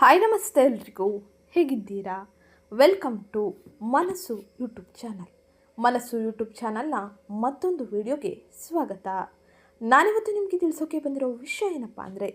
Hi ನಮಸ್ತೆ ಎಲ್ರಿಗೂ. ಹೇಗಿದ್ದೀರಾ? Welcome to Manasu YouTube channel Manasu YouTube ಚಾನಲ್ನ ಮತ್ತೊಂದು ವಿಡಿಯೋಗೆ ಸ್ವಾಗತ. ನಾನಿವತ್ತು ನಿಮಗೆ ತಿಳಿಸೋಕೆ ಬಂದಿರೋ ವಿಷಯ ಏನಪ್ಪ ಅಂದರೆ,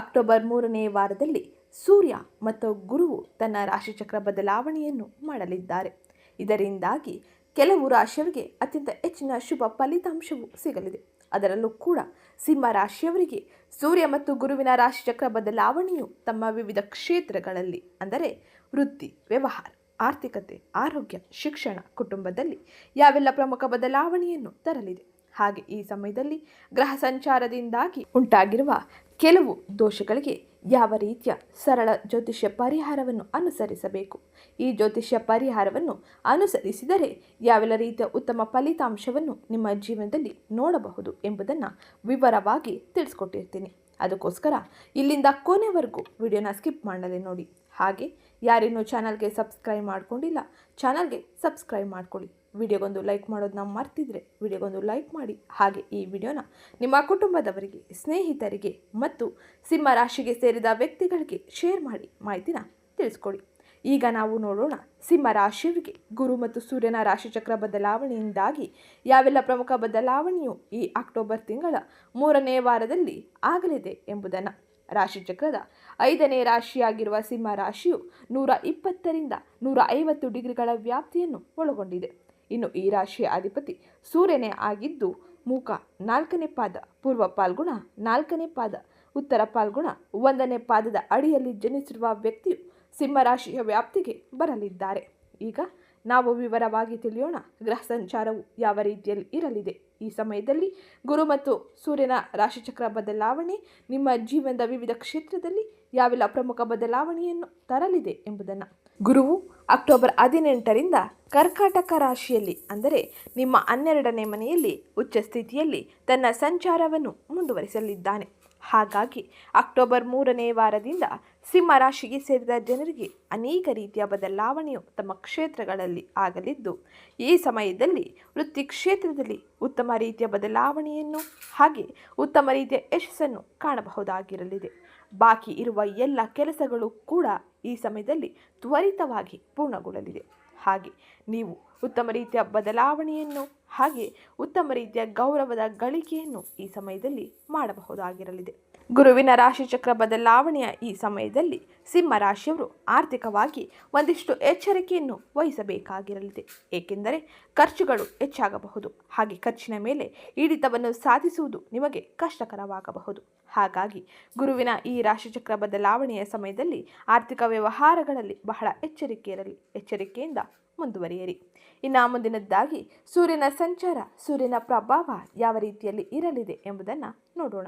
ಅಕ್ಟೋಬರ್ ಮೂರನೇ ವಾರದಲ್ಲಿ ಸೂರ್ಯ ಮತ್ತು ಗುರುವು ತನ್ನ ರಾಶಿಚಕ್ರ ಬದಲಾವಣೆಯನ್ನು ಮಾಡಲಿದ್ದಾರೆ. ಇದರಿಂದಾಗಿ ಕೆಲವು ರಾಶಿಯವರಿಗೆ ಅತ್ಯಂತ ಹೆಚ್ಚಿನ ಶುಭ ಫಲಿತಾಂಶವು ಸಿಗಲಿದೆ. ಅದರಲ್ಲೂ ಕೂಡ ಸಿಂಹ ರಾಶಿಯವರಿಗೆ ಸೂರ್ಯ ಮತ್ತು ಗುರುವಿನ ರಾಶಿಚಕ್ರ ಬದಲಾವಣೆಯು ತಮ್ಮ ವಿವಿಧ ಕ್ಷೇತ್ರಗಳಲ್ಲಿ, ಅಂದರೆ ವೃತ್ತಿ, ವ್ಯವಹಾರ, ಆರ್ಥಿಕತೆ, ಆರೋಗ್ಯ, ಶಿಕ್ಷಣ, ಕುಟುಂಬದಲ್ಲಿ, ಯಾವೆಲ್ಲ ಪ್ರಮುಖ ಬದಲಾವಣೆಯನ್ನು ತರಲಿದೆ? ಹಾಗೆ ಈ ಸಮಯದಲ್ಲಿ ಗ್ರಹ ಸಂಚಾರದಿಂದಾಗಿ ಉಂಟಾಗಿರುವ ಕೆಲವು ದೋಷಗಳಿಗೆ ಯಾವ ರೀತಿಯ ಸರಳ ಜ್ಯೋತಿಷ್ಯ ಪರಿಹಾರವನ್ನು ಅನುಸರಿಸಬೇಕು? ಈ ಜ್ಯೋತಿಷ್ಯ ಪರಿಹಾರವನ್ನು ಅನುಸರಿಸಿದರೆ ಯಾವೆಲ್ಲ ರೀತಿಯ ಉತ್ತಮ ಫಲಿತಾಂಶವನ್ನು ನಿಮ್ಮ ಜೀವನದಲ್ಲಿ ನೋಡಬಹುದು ಎಂಬುದನ್ನು ವಿವರವಾಗಿ ತಿಳಿಸ್ಕೊಟ್ಟಿರ್ತೀನಿ. ಅದಕ್ಕೋಸ್ಕರ ಇಲ್ಲಿಂದ ಕೊನೆವರೆಗೂ ವಿಡಿಯೋನ ಸ್ಕಿಪ್ ಮಾಡಲೇ ನೋಡಿ. ಹಾಗೆ ಯಾರಿನ್ನೂ ಚಾನಲ್ಗೆ ಸಬ್ಸ್ಕ್ರೈಬ್ ಮಾಡಿಕೊಂಡಿಲ್ಲ, ಚಾನಲ್ಗೆ ಸಬ್ಸ್ಕ್ರೈಬ್ ಮಾಡ್ಕೊಳ್ಳಿ. ವಿಡಿಯೋಗೊಂದು ಲೈಕ್ ಮಾಡೋದನ್ನ ಮರ್ತಿದ್ರೆ ವಿಡಿಯೋಗೊಂದು ಲೈಕ್ ಮಾಡಿ. ಹಾಗೆ ಈ ವಿಡಿಯೋನ ನಿಮ್ಮ ಕುಟುಂಬದವರಿಗೆ, ಸ್ನೇಹಿತರಿಗೆ ಮತ್ತು ಸಿಂಹ ರಾಶಿಗೆ ಸೇರಿದ ವ್ಯಕ್ತಿಗಳಿಗೆ ಶೇರ್ ಮಾಡಿ ಮಾಹಿತಿನ ತಿಳಿಸ್ಕೊಡಿ. ಈಗ ನಾವು ನೋಡೋಣ ಸಿಂಹ ರಾಶಿಯವರಿಗೆ ಗುರು ಮತ್ತು ಸೂರ್ಯನ ರಾಶಿಚಕ್ರ ಬದಲಾವಣೆಯಿಂದಾಗಿ ಯಾವೆಲ್ಲ ಪ್ರಮುಖ ಬದಲಾವಣೆಯು ಈ ಅಕ್ಟೋಬರ್ ತಿಂಗಳ ಮೂರನೇ ವಾರದಲ್ಲಿ ಆಗಲಿದೆ ಎಂಬುದನ್ನು ರಾಶಿಚಕ್ರದ ಐದನೇ ರಾಶಿಯಾಗಿರುವ ಸಿಂಹ ರಾಶಿಯು ನೂರ ಇಪ್ಪತ್ತರಿಂದ ನೂರ ಐವತ್ತು ಡಿಗ್ರಿಗಳ ವ್ಯಾಪ್ತಿಯನ್ನು ಒಳಗೊಂಡಿದೆ. ಇನ್ನು ಈ ರಾಶಿಯ ಅಧಿಪತಿ ಸೂರ್ಯನೇ ಆಗಿದ್ದು, ಮೂಕ ನಾಲ್ಕನೇ ಪಾದ, ಪೂರ್ವ ಪಾಲ್ಗುಣ ನಾಲ್ಕನೇ ಪಾದ, ಉತ್ತರ ಪಾಲ್ಗುಣ ಒಂದನೇ ಪಾದದ ಅಡಿಯಲ್ಲಿ ಜನಿಸಿರುವ ವ್ಯಕ್ತಿಯು ಸಿಂಹರಾಶಿಯ ವ್ಯಾಪ್ತಿಗೆ ಬರಲಿದ್ದಾರೆ. ಈಗ ನಾವು ವಿವರವಾಗಿ ತಿಳಿಯೋಣ, ಗ್ರಹ ಸಂಚಾರವು ಯಾವ ರೀತಿಯಲ್ಲಿ ಇರಲಿದೆ. ಈ ಸಮಯದಲ್ಲಿ ಗುರು ಮತ್ತು ಸೂರ್ಯನ ರಾಶಿಚಕ್ರ ಬದಲಾವಣೆ, ನಿಮ್ಮ ಜೀವನದ ವಿವಿಧ ಕ್ಷೇತ್ರದಲ್ಲಿ ಯಾವೆಲ್ಲ ಪ್ರಮುಖ ಬದಲಾವಣೆಯನ್ನು ತರಲಿದೆ ಎಂಬುದನ್ನು. ಗುರುವು ಅಕ್ಟೋಬರ್ ಹದಿನೆಂಟರಿಂದ ಕರ್ಕಾಟಕ ರಾಶಿಯಲ್ಲಿ, ಅಂದರೆ ನಿಮ್ಮ ಹನ್ನೆರಡನೇ ಮನೆಯಲ್ಲಿ ಉಚ್ಚ ಸ್ಥಿತಿಯಲ್ಲಿ ತನ್ನ ಸಂಚಾರವನ್ನು ಮುಂದುವರಿಸಲಿದ್ದಾನೆ. ಹಾಗಾಗಿ ಅಕ್ಟೋಬರ್ ಮೂರನೇ ವಾರದಿಂದ ಸಿಂಹ ರಾಶಿಗೆ ಸೇರಿದ ಜನರಿಗೆ ಅನೇಕ ರೀತಿಯ ಬದಲಾವಣೆಯು ತಮ್ಮ ಕ್ಷೇತ್ರಗಳಲ್ಲಿ ಆಗಲಿದ್ದು, ಈ ಸಮಯದಲ್ಲಿ ವೃತ್ತಿ ಕ್ಷೇತ್ರದಲ್ಲಿ ಉತ್ತಮ ರೀತಿಯ ಬದಲಾವಣೆಯನ್ನು ಹಾಗೆ ಉತ್ತಮ ರೀತಿಯ ಯಶಸ್ಸನ್ನು ಕಾಣಬಹುದಾಗಿರಲಿದೆ. ಬಾಕಿ ಇರುವ ಎಲ್ಲ ಕೆಲಸಗಳು ಕೂಡ ಈ ಸಮಯದಲ್ಲಿ ತ್ವರಿತವಾಗಿ ಪೂರ್ಣಗೊಳ್ಳಲಿದೆ. ಹಾಗೆ ನೀವು ಉತ್ತಮ ರೀತಿಯ ಬದಲಾವಣೆಯನ್ನು ಹಾಗೆ ಉತ್ತಮ ರೀತಿಯ ಗೌರವದ ಗಳಿಕೆಯನ್ನು ಈ ಸಮಯದಲ್ಲಿ ಮಾಡಬಹುದಾಗಿರಲಿದೆ. ಗುರುವಿನ ರಾಶಿಚಕ್ರ ಬದಲಾವಣೆಯ ಈ ಸಮಯದಲ್ಲಿ ಸಿಂಹ ರಾಶಿಯವರು ಆರ್ಥಿಕವಾಗಿ ಒಂದಿಷ್ಟು ಎಚ್ಚರಿಕೆಯನ್ನು ವಹಿಸಬೇಕಾಗಿರಲಿದೆ. ಏಕೆಂದರೆ ಖರ್ಚುಗಳು ಹೆಚ್ಚಾಗಬಹುದು. ಹಾಗೆ ಖರ್ಚಿನ ಮೇಲೆ ಹಿಡಿತವನ್ನು ಸಾಧಿಸುವುದು ನಿಮಗೆ ಕಷ್ಟಕರವಾಗಬಹುದು. ಹಾಗಾಗಿ ಗುರುವಿನ ಈ ರಾಶಿಚಕ್ರ ಬದಲಾವಣೆಯ ಸಮಯದಲ್ಲಿ ಆರ್ಥಿಕ ವ್ಯವಹಾರಗಳಲ್ಲಿ ಬಹಳ ಎಚ್ಚರಿಕೆ ಇರಲಿ. ಎಚ್ಚರಿಕೆಯಿಂದ ಮುಂದುವರಿಯಿರಿ. ಇನ್ನು ಮುಂದಿನದ್ದಾಗಿ ಸೂರ್ಯನ ಸಂಚಾರ, ಸೂರ್ಯನ ಪ್ರಭಾವ ಯಾವ ರೀತಿಯಲ್ಲಿ ಇರಲಿದೆ ಎಂಬುದನ್ನು ನೋಡೋಣ.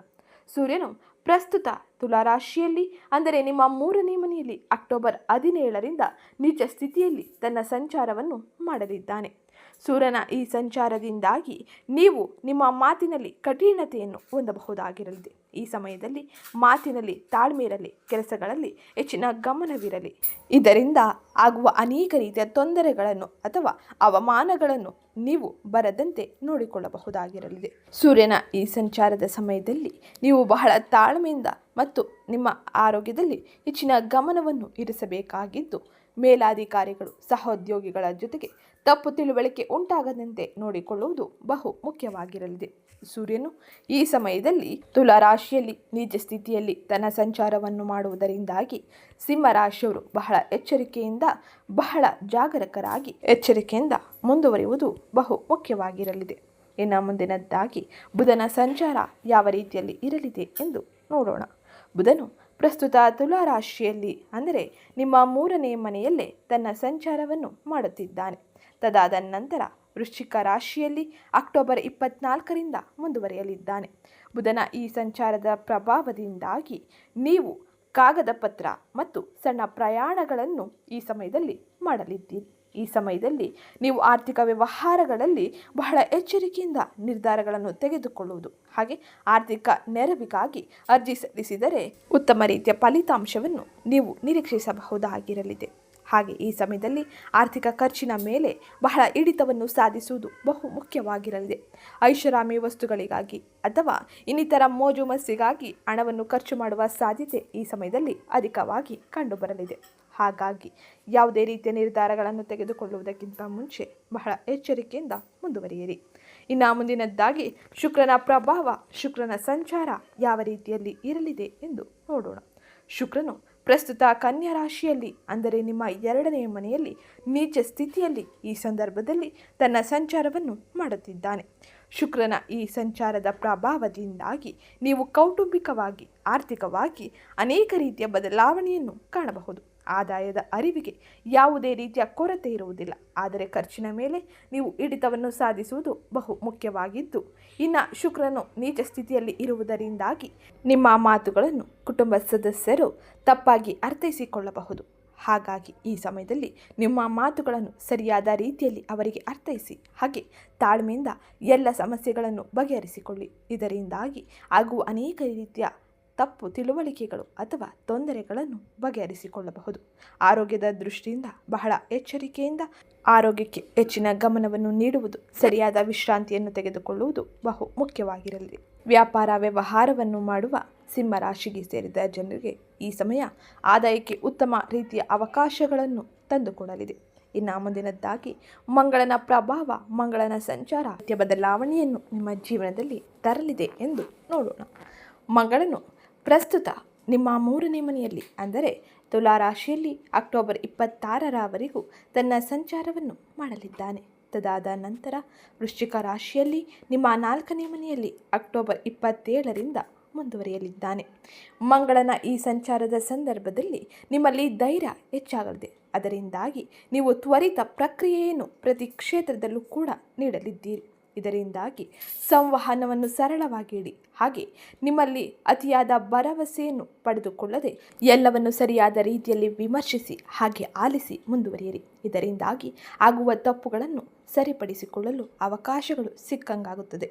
ಸೂರ್ಯನು ಪ್ರಸ್ತುತ ತುಲಾರಾಶಿಯಲ್ಲಿ ಅಂದರೆ ನಿಮ್ಮ ಮೂರನೇ ಮನೆಯಲ್ಲಿ ಅಕ್ಟೋಬರ್ ಹದಿನೇಳರಿಂದ ನಿಜ ಸ್ಥಿತಿಯಲ್ಲಿ ತನ್ನ ಸಂಚಾರವನ್ನು ಮಾಡಲಿದ್ದಾನೆ. ಸೂರ್ಯನ ಈ ಸಂಚಾರದಿಂದಾಗಿ ನೀವು ನಿಮ್ಮ ಮಾತಿನಲ್ಲಿ ಕಠಿಣತೆಯನ್ನು ಹೊಂದಬಹುದಾಗಿರಲಿದೆ ಈ ಸಮಯದಲ್ಲಿ ಮಾತಿನಲ್ಲಿ ತಾಳ್ಮೆ ಇರಲಿ ಕೆಲಸಗಳಲ್ಲಿ ಹೆಚ್ಚಿನ ಗಮನವಿರಲಿ. ಇದರಿಂದ ಆಗುವ ಅನೇಕ ರೀತಿಯ ತೊಂದರೆಗಳನ್ನು ಅಥವಾ ಅವಮಾನಗಳನ್ನು ನೀವು ಬರದಂತೆ ನೋಡಿಕೊಳ್ಳಬಹುದಾಗಿರಲಿದೆ ಸೂರ್ಯನ ಈ ಸಂಚಾರದ ಸಮಯದಲ್ಲಿ ನೀವು ಬಹಳ ತಾಳ್ಮೆಯಿಂದ ಮತ್ತು ನಿಮ್ಮ ಆರೋಗ್ಯದಲ್ಲಿ ಹೆಚ್ಚಿನ ಗಮನವನ್ನು ಇರಿಸಬೇಕಾಗಿದ್ದು ಮೇಲಾಧಿಕಾರಿಗಳು, ಸಹೋದ್ಯೋಗಿಗಳ ಜೊತೆಗೆ ತಪ್ಪು ತಿಳುವಳಿಕೆ ಉಂಟಾಗದಂತೆ ನೋಡಿಕೊಳ್ಳುವುದು ಬಹು ಮುಖ್ಯವಾಗಿರಲಿದೆ. ಸೂರ್ಯನು ಈ ಸಮಯದಲ್ಲಿ ತುಲಾರಾಶಿಯಲ್ಲಿ ನಿಜ ಸ್ಥಿತಿಯಲ್ಲಿ ತನ್ನ ಸಂಚಾರವನ್ನು ಮಾಡುವುದರಿಂದಾಗಿ ಸಿಂಹ ರಾಶಿಯವರು ಬಹಳ ಎಚ್ಚರಿಕೆಯಿಂದ, ಬಹಳ ಜಾಗರಕರಾಗಿ ಎಚ್ಚರಿಕೆಯಿಂದ ಮುಂದುವರಿಯುವುದು ಬಹು ಮುಖ್ಯವಾಗಿರಲಿದೆ. ಇನ್ನು ಮುಂದಿನದ್ದಾಗಿ ಬುಧನ ಸಂಚಾರ ಯಾವ ರೀತಿಯಲ್ಲಿ ಇರಲಿದೆ ಎಂದು ನೋಡೋಣ. ಬುಧನು ಪ್ರಸ್ತುತ ತುಲಾ ರಾಶಿಯಲ್ಲಿ ಅಂದರೆ ನಿಮ್ಮ ಮೂರನೇ ಮನೆಯಲ್ಲೇ ತನ್ನ ಸಂಚಾರವನ್ನು ಮಾಡುತ್ತಿದ್ದಾನೆ. ತದಾದ ನಂತರ ವೃಶ್ಚಿಕ ರಾಶಿಯಲ್ಲಿ ಅಕ್ಟೋಬರ್ ಇಪ್ಪತ್ನಾಲ್ಕರಿಂದ ಮುಂದುವರಿಯಲಿದ್ದಾನೆ. ಬುಧನ ಈ ಸಂಚಾರದ ಪ್ರಭಾವದಿಂದಾಗಿ ನೀವು ಕಾಗದ ಪತ್ರ ಮತ್ತು ಸಣ್ಣ ಪ್ರಯಾಣಗಳನ್ನು ಈ ಸಮಯದಲ್ಲಿ ಮಾಡಲಿದ್ದೀರಿ. ಈ ಸಮಯದಲ್ಲಿ ನೀವು ಆರ್ಥಿಕ ವ್ಯವಹಾರಗಳಲ್ಲಿ ಬಹಳ ಎಚ್ಚರಿಕೆಯಿಂದ ನಿರ್ಧಾರಗಳನ್ನು ತೆಗೆದುಕೊಳ್ಳುವುದು. ಹಾಗೆ ಆರ್ಥಿಕ ನೆರವಿಗಾಗಿ ಅರ್ಜಿ ಸಲ್ಲಿಸಿದರೆ ಉತ್ತಮ ರೀತಿಯ ಫಲಿತಾಂಶವನ್ನು ನೀವು ನಿರೀಕ್ಷಿಸಬಹುದಾಗಿರಲಿದೆ. ಹಾಗೆ ಈ ಸಮಯದಲ್ಲಿ ಆರ್ಥಿಕ ಖರ್ಚಿನ ಮೇಲೆ ಬಹಳ ಹಿಡಿತವನ್ನು ಸಾಧಿಸುವುದು ಬಹು ಮುಖ್ಯವಾಗಿರಲಿದೆ. ಐಷಾರಾಮಿ ವಸ್ತುಗಳಿಗಾಗಿ ಅಥವಾ ಇನ್ನಿತರ ಮೋಜು ಮಸ್ಸಿಗಾಗಿ ಹಣವನ್ನು ಖರ್ಚು ಮಾಡುವ ಸಾಧ್ಯತೆ ಈ ಸಮಯದಲ್ಲಿ ಅಧಿಕವಾಗಿ ಕಂಡುಬರಲಿದೆ. ಹಾಗಾಗಿ ಯಾವುದೇ ರೀತಿಯ ನಿರ್ಧಾರಗಳನ್ನು ತೆಗೆದುಕೊಳ್ಳುವುದಕ್ಕಿಂತ ಮುಂಚೆ ಬಹಳ ಎಚ್ಚರಿಕೆಯಿಂದ ಮುಂದುವರಿಯಿರಿ. ಇನ್ನು ಮುಂದಿನದ್ದಾಗಿ, ಶುಕ್ರನ ಪ್ರಭಾವ, ಶುಕ್ರನ ಸಂಚಾರ ಯಾವ ರೀತಿಯಲ್ಲಿ ಇರಲಿದೆ ಎಂದು ನೋಡೋಣ. ಶುಕ್ರನು ಪ್ರಸ್ತುತ ಕನ್ಯಾ ರಾಶಿಯಲ್ಲಿ, ಅಂದರೆ ನಿಮ್ಮ ಎರಡನೆಯ ಮನೆಯಲ್ಲಿ, ನೀಚ ಸ್ಥಿತಿಯಲ್ಲಿ ಈ ಸಂದರ್ಭದಲ್ಲಿ ತನ್ನ ಸಂಚಾರವನ್ನು ಮಾಡುತ್ತಿದ್ದಾನೆ. ಶುಕ್ರನ ಈ ಸಂಚಾರದ ಪ್ರಭಾವದಿಂದಾಗಿ ನೀವು ಕೌಟುಂಬಿಕವಾಗಿ, ಆರ್ಥಿಕವಾಗಿ ಅನೇಕ ರೀತಿಯ ಬದಲಾವಣೆಯನ್ನು ಕಾಣಬಹುದು. ಆದಾಯದ ಅರಿವಿಗೆ ಯಾವುದೇ ರೀತಿಯ ಕೊರತೆ ಇರುವುದಿಲ್ಲ. ಆದರೆ ಖರ್ಚಿನ ಮೇಲೆ ನೀವು ಹಿಡಿತವನ್ನು ಸಾಧಿಸುವುದು ಬಹು ಮುಖ್ಯವಾಗಿದ್ದು, ಇನ್ನು ಶುಕ್ರನು ನೀಚ ಸ್ಥಿತಿಯಲ್ಲಿ ಇರುವುದರಿಂದಾಗಿ ನಿಮ್ಮ ಮಾತುಗಳನ್ನು ಕುಟುಂಬ ಸದಸ್ಯರು ತಪ್ಪಾಗಿ ಅರ್ಥೈಸಿಕೊಳ್ಳಬಹುದು. ಹಾಗಾಗಿ ಈ ಸಮಯದಲ್ಲಿ ನಿಮ್ಮ ಮಾತುಗಳನ್ನು ಸರಿಯಾದ ರೀತಿಯಲ್ಲಿ ಅವರಿಗೆ ಅರ್ಥೈಸಿ, ಹಾಗೆ ತಾಳ್ಮೆಯಿಂದ ಎಲ್ಲ ಸಮಸ್ಯೆಗಳನ್ನು ಬಗೆಹರಿಸಿಕೊಳ್ಳಿ. ಇದರಿಂದಾಗಿ ಆಗುವ ಅನೇಕ ರೀತಿಯ ತಪ್ಪು ತಿಳುವಳಿಕೆಗಳು ಅಥವಾ ತೊಂದರೆಗಳನ್ನು ಬಗೆಹರಿಸಿಕೊಳ್ಳಬಹುದು. ಆರೋಗ್ಯದ ದೃಷ್ಟಿಯಿಂದ ಬಹಳ ಎಚ್ಚರಿಕೆಯಿಂದ ಆರೋಗ್ಯಕ್ಕೆ ಹೆಚ್ಚಿನ ಗಮನವನ್ನು ನೀಡುವುದು, ಸರಿಯಾದ ವಿಶ್ರಾಂತಿಯನ್ನು ತೆಗೆದುಕೊಳ್ಳುವುದು ಬಹು ಮುಖ್ಯವಾಗಿರಲಿದೆ ವ್ಯಾಪಾರ ವ್ಯವಹಾರವನ್ನು ಮಾಡುವ ಸಿಂಹ ರಾಶಿಗೆ ಸೇರಿದ ಜನರಿಗೆ ಈ ಸಮಯ ಆದಾಯಕ್ಕೆ ಉತ್ತಮ ರೀತಿಯ ಅವಕಾಶಗಳನ್ನು ತಂದುಕೊಡಲಿದೆ. ಇನ್ನು ಮುಂದಿನದ್ದಾಗಿ, ಮಂಗಳನ ಪ್ರಭಾವ, ಮಂಗಳನ ಸಂಚಾರ ಬದಲಾವಣೆಯನ್ನು ನಿಮ್ಮ ಜೀವನದಲ್ಲಿ ತರಲಿದೆ ಎಂದು ನೋಡೋಣ. ಮಂಗಳನು ಪ್ರಸ್ತುತ ನಿಮ್ಮ ಮೂರನೇ ಮನೆಯಲ್ಲಿ, ಅಂದರೆ ತುಲಾ ರಾಶಿಯಲ್ಲಿ ಅಕ್ಟೋಬರ್ ಇಪ್ಪತ್ತಾರರವರೆಗೂ ತನ್ನ ಸಂಚಾರವನ್ನು ಮಾಡಲಿದ್ದಾನೆ. ತದಾದ ನಂತರ ವೃಶ್ಚಿಕ ರಾಶಿಯಲ್ಲಿ ನಿಮ್ಮ ನಾಲ್ಕನೇ ಮನೆಯಲ್ಲಿ ಅಕ್ಟೋಬರ್ ಇಪ್ಪತ್ತೇಳರಿಂದ ಮುಂದುವರಿಯಲಿದ್ದಾನೆ. ಮಂಗಳನ ಈ ಸಂಚಾರದ ಸಂದರ್ಭದಲ್ಲಿ ನಿಮ್ಮಲ್ಲಿ ಧೈರ್ಯ ಹೆಚ್ಚಾಗಲಿದೆ. ಅದರಿಂದಾಗಿ ನೀವು ತ್ವರಿತ ಪ್ರಕ್ರಿಯೆಯನ್ನು ಪ್ರತಿ ಕ್ಷೇತ್ರದಲ್ಲೂ ಕೂಡ ನೀಡಲಿದ್ದೀರಿ. ಇದರಿಂದಾಗಿ ಸಂವಹನವನ್ನು ಸರಳವಾಗಿಡಿ. ಹಾಗೆ ನಿಮ್ಮಲ್ಲಿ ಅತಿಯಾದ ಭರವಸೆಯನ್ನು ಪಡೆದುಕೊಳ್ಳದೆ ಎಲ್ಲವನ್ನು ಸರಿಯಾದ ರೀತಿಯಲ್ಲಿ ವಿಮರ್ಶಿಸಿ, ಹಾಗೆ ಆಲಿಸಿ ಮುಂದುವರಿಯಿರಿ. ಇದರಿಂದಾಗಿ ಆಗುವ ತಪ್ಪುಗಳನ್ನು ಸರಿಪಡಿಸಿಕೊಳ್ಳಲು ಅವಕಾಶಗಳು ಸಿಕ್ಕಂಗಾಗುತ್ತದೆ.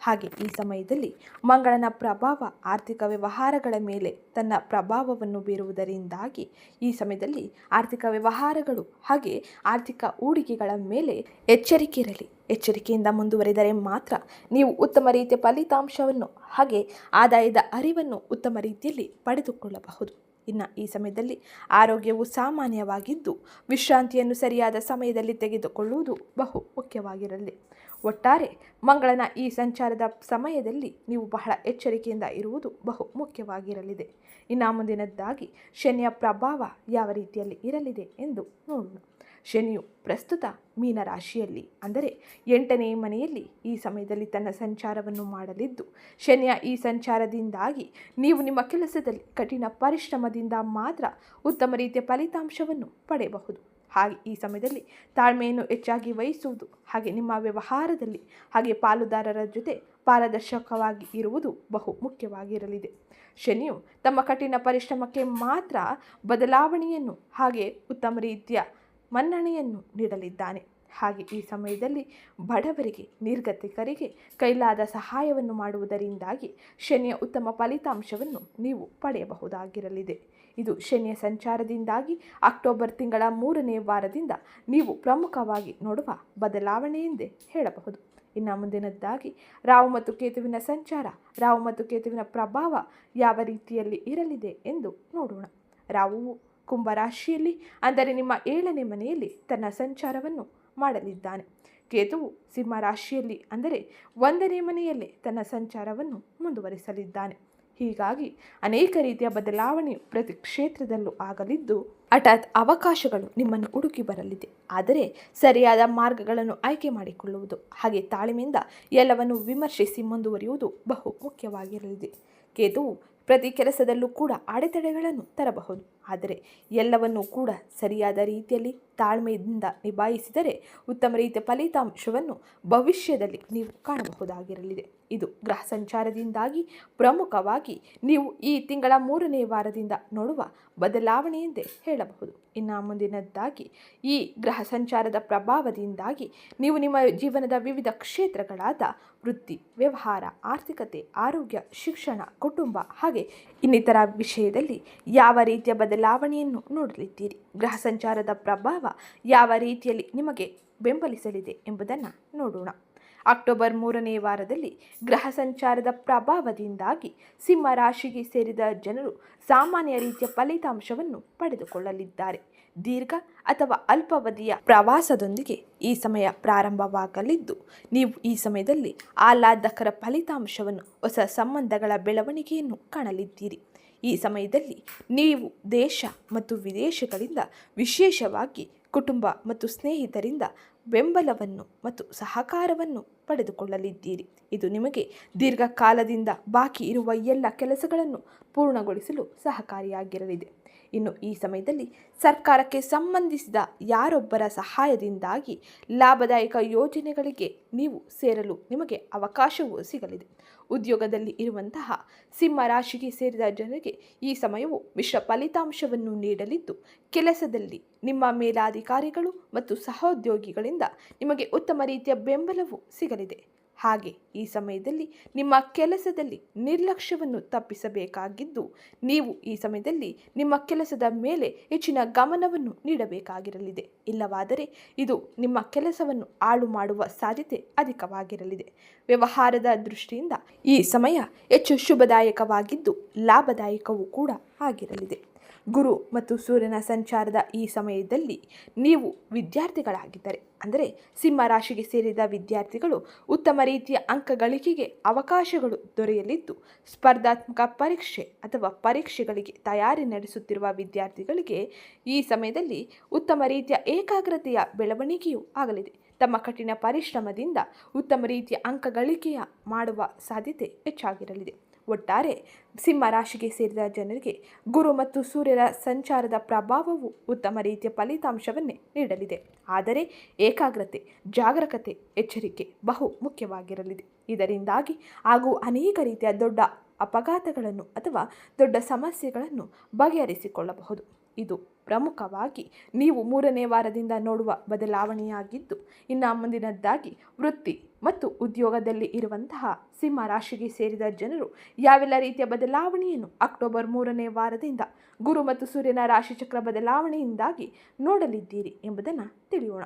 ಹಾಗೆ ಈ ಸಮಯದಲ್ಲಿ ಮಂಗಳನ ಪ್ರಭಾವ ಆರ್ಥಿಕ ವ್ಯವಹಾರಗಳ ಮೇಲೆ ತನ್ನ ಪ್ರಭಾವವನ್ನು ಬೀರುವುದರಿಂದಾಗಿ ಈ ಸಮಯದಲ್ಲಿ ಆರ್ಥಿಕ ವ್ಯವಹಾರಗಳು ಹಾಗೆ ಆರ್ಥಿಕ ಹೂಡಿಕೆಗಳ ಮೇಲೆ ಎಚ್ಚರಿಕೆ ಇರಲಿ. ಎಚ್ಚರಿಕೆಯಿಂದ ಮುಂದುವರಿದರೆ ಮಾತ್ರ ನೀವು ಉತ್ತಮ ರೀತಿಯ ಫಲಿತಾಂಶವನ್ನು ಹಾಗೆ ಆದಾಯದ ಅರಿವನ್ನು ಉತ್ತಮ ರೀತಿಯಲ್ಲಿ ಪಡೆದುಕೊಳ್ಳಬಹುದು. ಇನ್ನು ಈ ಸಮಯದಲ್ಲಿ ಆರೋಗ್ಯವು ಸಾಮಾನ್ಯವಾಗಿದ್ದು ವಿಶ್ರಾಂತಿಯನ್ನು ಸರಿಯಾದ ಸಮಯದಲ್ಲಿ ತೆಗೆದುಕೊಳ್ಳುವುದು ಬಹು ಮುಖ್ಯವಾಗಿರಲಿ. ಒಟ್ಟಾರೆ ಮಂಗಳನ ಈ ಸಂಚಾರದ ಸಮಯದಲ್ಲಿ ನೀವು ಬಹಳ ಎಚ್ಚರಿಕೆಯಿಂದ ಇರುವುದು ಬಹು ಮುಖ್ಯವಾಗಿರಲಿದೆ. ಇನ್ನು ಮುಂದಿನದ್ದಾಗಿ ಶನಿಯ ಪ್ರಭಾವ ಯಾವ ರೀತಿಯಲ್ಲಿ ಇರಲಿದೆ ಎಂದು ನೋಡೋಣ. ಶನಿಯು ಪ್ರಸ್ತುತ ಮೀನರಾಶಿಯಲ್ಲಿ, ಅಂದರೆ ಎಂಟನೇ ಮನೆಯಲ್ಲಿ ಈ ಸಮಯದಲ್ಲಿ ತನ್ನ ಸಂಚಾರವನ್ನು ಮಾಡಲಿದ್ದು, ಶನಿಯ ಈ ಸಂಚಾರದಿಂದಾಗಿ ನೀವು ನಿಮ್ಮ ಕೆಲಸದಲ್ಲಿ ಕಠಿಣ ಪರಿಶ್ರಮದಿಂದ ಮಾತ್ರ ಉತ್ತಮ ರೀತಿಯ ಫಲಿತಾಂಶವನ್ನು ಪಡೆಯಬಹುದು. ಹಾಗೆ ಈ ಸಮಯದಲ್ಲಿ ತಾಳ್ಮೆಯನ್ನು ಹೆಚ್ಚಾಗಿ ವಹಿಸುವುದು, ಹಾಗೆ ನಿಮ್ಮ ವ್ಯವಹಾರದಲ್ಲಿ ಹಾಗೆ ಪಾಲುದಾರರ ಜೊತೆ ಪಾರದರ್ಶಕವಾಗಿ ಇರುವುದು ಬಹು ಮುಖ್ಯವಾಗಿರಲಿದೆ. ಶನಿಯು ತಮ್ಮ ಕಠಿಣ ಪರಿಶ್ರಮಕ್ಕೆ ಮಾತ್ರ ಬದಲಾವಣೆಯನ್ನು ಹಾಗೆ ಉತ್ತಮ ರೀತಿಯ ಮನ್ನಣೆಯನ್ನು ನೀಡಲಿದ್ದಾನೆ. ಹಾಗೆ ಈ ಸಮಯದಲ್ಲಿ ಬಡವರಿಗೆ, ನಿರ್ಗತಿಕರಿಗೆ ಕೈಲಾದ ಸಹಾಯವನ್ನು ಮಾಡುವುದರಿಂದಾಗಿ ಶನಿಯ ಉತ್ತಮ ಫಲಿತಾಂಶವನ್ನು ನೀವು ಪಡೆಯಬಹುದಾಗಿರಲಿದೆ. ಇದು ಶನಿಯ ಸಂಚಾರದಿಂದಾಗಿ ಅಕ್ಟೋಬರ್ ತಿಂಗಳ ಮೂರನೇ ವಾರದಿಂದ ನೀವು ಪ್ರಮುಖವಾಗಿ ನೋಡುವ ಬದಲಾವಣೆ ಎಂದೇ ಹೇಳಬಹುದು. ಇನ್ನು ಮುಂದಿನದ್ದಾಗಿ ರಾವು ಮತ್ತು ಕೇತುವಿನ ಸಂಚಾರ ರಾವು ಮತ್ತು ಕೇತುವಿನ ಪ್ರಭಾವ ಯಾವ ರೀತಿಯಲ್ಲಿ ಇರಲಿದೆ ಎಂದು ನೋಡೋಣ. ರಾಹುವು ಕುಂಭರಾಶಿಯಲ್ಲಿ, ಅಂದರೆ ನಿಮ್ಮ ಏಳನೇ ಮನೆಯಲ್ಲಿ ತನ್ನ ಸಂಚಾರವನ್ನು ಮಾಡಲಿದ್ದಾನೆ. ಕೇತುವು ಸಿಂಹ ರಾಶಿಯಲ್ಲಿ ಅಂದರೆ ಒಂದನೇ ಮನೆಯಲ್ಲೇ ತನ್ನ ಸಂಚಾರವನ್ನು ಮುಂದುವರಿಸಲಿದ್ದಾನೆ. ಹೀಗಾಗಿ ಅನೇಕ ರೀತಿಯ ಬದಲಾವಣೆ ಪ್ರತಿ ಕ್ಷೇತ್ರದಲ್ಲೂ ಆಗಲಿದ್ದು ಹಠಾತ್ ಅವಕಾಶಗಳು ನಿಮ್ಮನ್ನು ಹುಡುಕಿ ಬರಲಿದೆ. ಆದರೆ ಸರಿಯಾದ ಮಾರ್ಗಗಳನ್ನು ಆಯ್ಕೆ ಮಾಡಿಕೊಳ್ಳುವುದು ಹಾಗೆ ತಾಳ್ಮೆಯಿಂದ ಎಲ್ಲವನ್ನು ವಿಮರ್ಶಿಸಿ ಮುಂದುವರಿಯುವುದು ಬಹು ಮುಖ್ಯವಾಗಿರಲಿದೆ. ಕೇತುವು ಪ್ರತಿ ಕೆಲಸದಲ್ಲೂ ಕೂಡ ಅಡೆತಡೆಗಳನ್ನು ತರಬಹುದು. ಆದರೆ ಎಲ್ಲವನ್ನೂ ಕೂಡ ಸರಿಯಾದ ರೀತಿಯಲ್ಲಿ ತಾಳ್ಮೆಯಿಂದ ನಿಭಾಯಿಸಿದರೆ ಉತ್ತಮ ರೀತಿಯ ಫಲಿತಾಂಶವನ್ನು ಭವಿಷ್ಯದಲ್ಲಿ ನೀವು ಕಾಣಬಹುದಾಗಿರಲಿದೆ. ಇದು ಗ್ರಹ ಸಂಚಾರದಿಂದಾಗಿ ಪ್ರಮುಖವಾಗಿ ನೀವು ಈ ತಿಂಗಳ ಮೂರನೇ ವಾರದಿಂದ ನೋಡುವ ಬದಲಾವಣೆ ಎಂದೇ ಹೇಳಬಹುದು. ಇನ್ನು ಮುಂದಿನದ್ದಾಗಿ, ಈ ಗ್ರಹ ಸಂಚಾರದ ಪ್ರಭಾವದಿಂದಾಗಿ ನೀವು ನಿಮ್ಮ ಜೀವನದ ವಿವಿಧ ಕ್ಷೇತ್ರಗಳಾದ ವೃತ್ತಿ, ವ್ಯವಹಾರ, ಆರ್ಥಿಕತೆ, ಆರೋಗ್ಯ, ಶಿಕ್ಷಣ, ಕುಟುಂಬ ಹಾಗೆ ಇನ್ನಿತರ ವಿಷಯದಲ್ಲಿ ಯಾವ ರೀತಿಯ ಬದಲಾವಣೆಯನ್ನು ನೋಡಲಿದ್ದೀರಿ? ಗ್ರಹ ಸಂಚಾರದ ಪ್ರಭಾವ ಯಾವ ರೀತಿಯಲ್ಲಿ ನಿಮಗೆ ಬೆಂಬಲಿಸಲಿದೆ ಎಂಬುದನ್ನು ನೋಡೋಣ. ಅಕ್ಟೋಬರ್ ಮೂರನೇ ವಾರದಲ್ಲಿ ಗ್ರಹ ಸಂಚಾರದ ಪ್ರಭಾವದಿಂದಾಗಿ ಸಿಂಹ ರಾಶಿಗೆ ಸೇರಿದ ಜನರು ಸಾಮಾನ್ಯ ರೀತಿಯ ಫಲಿತಾಂಶವನ್ನು ಪಡೆದುಕೊಳ್ಳಲಿದ್ದಾರೆ. ದೀರ್ಘ ಅಥವಾ ಅಲ್ಪಾವಧಿಯ ಪ್ರವಾಸದೊಂದಿಗೆ ಈ ಸಮಯ ಪ್ರಾರಂಭವಾಗಲಿದ್ದು, ನೀವು ಈ ಸಮಯದಲ್ಲಿ ಆಹ್ಲಾದಕರ ಫಲಿತಾಂಶವನ್ನು ಹೊಸ ಸಂಬಂಧಗಳ ಬೆಳವಣಿಗೆಯನ್ನು ಕಾಣಲಿದ್ದೀರಿ. ಈ ಸಮಯದಲ್ಲಿ ನೀವು ದೇಶ ಮತ್ತು ವಿದೇಶಗಳಿಂದ ವಿಶೇಷವಾಗಿ ಕುಟುಂಬ ಮತ್ತು ಸ್ನೇಹಿತರಿಂದ ಬೆಂಬಲವನ್ನು ಮತ್ತು ಸಹಕಾರವನ್ನು ಪಡೆದುಕೊಳ್ಳಲಿದ್ದೀರಿ. ಇದು ನಿಮಗೆ ದೀರ್ಘಕಾಲದಿಂದ ಬಾಕಿ ಇರುವ ಎಲ್ಲ ಕೆಲಸಗಳನ್ನು ಪೂರ್ಣಗೊಳಿಸಲು ಸಹಕಾರಿಯಾಗಿರಲಿದೆ. ಇನ್ನು ಈ ಸಮಯದಲ್ಲಿ ಸರ್ಕಾರಕ್ಕೆ ಸಂಬಂಧಿಸಿದ ಯಾರೊಬ್ಬರ ಸಹಾಯದಿಂದಾಗಿ ಲಾಭದಾಯಕ ಯೋಜನೆಗಳಿಗೆ ನೀವು ಸೇರಲು ನಿಮಗೆ ಅವಕಾಶವೂ ಸಿಗಲಿದೆ. ಉದ್ಯೋಗದಲ್ಲಿ ಇರುವಂತಹ ಸಿಂಹ ರಾಶಿಗೆ ಸೇರಿದ ಜನರಿಗೆ ಈ ಸಮಯವು ಮಿಶ್ರ ಫಲಿತಾಂಶವನ್ನು ನೀಡಲಿದ್ದು, ಕೆಲಸದಲ್ಲಿ ನಿಮ್ಮ ಮೇಲಾಧಿಕಾರಿಗಳು ಮತ್ತು ಸಹೋದ್ಯೋಗಿಗಳಿಂದ ನಿಮಗೆ ಉತ್ತಮ ರೀತಿಯ ಬೆಂಬಲವು ಸಿಗಲಿದೆ. ಹಾಗೆ ಈ ಸಮಯದಲ್ಲಿ ನಿಮ್ಮ ಕೆಲಸದಲ್ಲಿ ನಿರ್ಲಕ್ಷ್ಯವನ್ನು ತಪ್ಪಿಸಬೇಕಾಗಿದ್ದು, ನೀವು ಈ ಸಮಯದಲ್ಲಿ ನಿಮ್ಮ ಕೆಲಸದ ಮೇಲೆ ಹೆಚ್ಚಿನ ಗಮನವನ್ನು ನೀಡಬೇಕಾಗಿರಲಿದೆ. ಇಲ್ಲವಾದರೆ ಇದು ನಿಮ್ಮ ಕೆಲಸವನ್ನು ಹಾಳು ಮಾಡುವ ಸಾಧ್ಯತೆ ಅಧಿಕವಾಗಿರಲಿದೆ. ವ್ಯವಹಾರದ ದೃಷ್ಟಿಯಿಂದ ಈ ಸಮಯ ಹೆಚ್ಚು ಶುಭದಾಯಕವಾಗಿದ್ದು, ಲಾಭದಾಯಕವೂ ಕೂಡ ಆಗಿರಲಿದೆ. ಗುರು ಮತ್ತು ಸೂರ್ಯನ ಸಂಚಾರದ ಈ ಸಮಯದಲ್ಲಿ ನೀವು ವಿದ್ಯಾರ್ಥಿಗಳಾಗಿದ್ದರೆ, ಅಂದರೆ ಸಿಂಹ ರಾಶಿಗೆ ಸೇರಿದ ವಿದ್ಯಾರ್ಥಿಗಳು ಉತ್ತಮ ರೀತಿಯ ಅಂಕ ಗಳಿಕೆಗೆ ಅವಕಾಶಗಳು ದೊರೆಯಲಿದ್ದು, ಸ್ಪರ್ಧಾತ್ಮಕ ಪರೀಕ್ಷೆ ಅಥವಾ ಪರೀಕ್ಷೆಗಳಿಗೆ ತಯಾರಿ ನಡೆಸುತ್ತಿರುವ ವಿದ್ಯಾರ್ಥಿಗಳಿಗೆ ಈ ಸಮಯದಲ್ಲಿ ಉತ್ತಮ ರೀತಿಯ ಏಕಾಗ್ರತೆಯ ಬೆಳವಣಿಗೆಯೂ ಆಗಲಿದೆ. ತಮ್ಮ ಕಠಿಣ ಪರಿಶ್ರಮದಿಂದ ಉತ್ತಮ ರೀತಿಯ ಅಂಕ ಗಳಿಕೆಯ ಮಾಡುವ ಸಾಧ್ಯತೆ ಹೆಚ್ಚಾಗಿರಲಿದೆ. ಒಟ್ಟಾರೆ ಸಿಂಹ ರಾಶಿಗೆ ಸೇರಿದ ಜನರಿಗೆ ಗುರು ಮತ್ತು ಸೂರ್ಯರ ಸಂಚಾರದ ಪ್ರಭಾವವು ಉತ್ತಮ ರೀತಿಯ ಫಲಿತಾಂಶವನ್ನೇ ನೀಡಲಿದೆ. ಆದರೆ ಏಕಾಗ್ರತೆ, ಜಾಗರೂಕತೆ, ಎಚ್ಚರಿಕೆ ಬಹು ಮುಖ್ಯವಾಗಿರಲಿದೆ. ಇದರಿಂದಾಗಿ ಹಾಗೂ ಅನೇಕ ರೀತಿಯ ದೊಡ್ಡ ಅಪಘಾತಗಳನ್ನು ಅಥವಾ ದೊಡ್ಡ ಸಮಸ್ಯೆಗಳನ್ನು ಬಗೆಹರಿಸಿಕೊಳ್ಳಬಹುದು. ಇದು ಪ್ರಮುಖವಾಗಿ ನೀವು ಮೂರನೇ ವಾರದಿಂದ ನೋಡುವ ಬದಲಾವಣೆಯಾಗಿದ್ದು, ಇನ್ನು ಮುಂದಿನದ್ದಾಗಿ ವೃತ್ತಿ ಮತ್ತು ಉದ್ಯೋಗದಲ್ಲಿ ಇರುವಂತಹ ಸಿಂಹ ರಾಶಿಗೆ ಸೇರಿದ ಜನರು ಯಾವೆಲ್ಲ ರೀತಿಯ ಬದಲಾವಣೆಯನ್ನು ಅಕ್ಟೋಬರ್ ಮೂರನೇ ವಾರದಿಂದ ಗುರು ಮತ್ತು ಸೂರ್ಯನ ರಾಶಿಚಕ್ರ ಬದಲಾವಣೆಯಿಂದಾಗಿ ನೋಡಲಿದ್ದೀರಿ ಎಂಬುದನ್ನು ತಿಳಿಯೋಣ.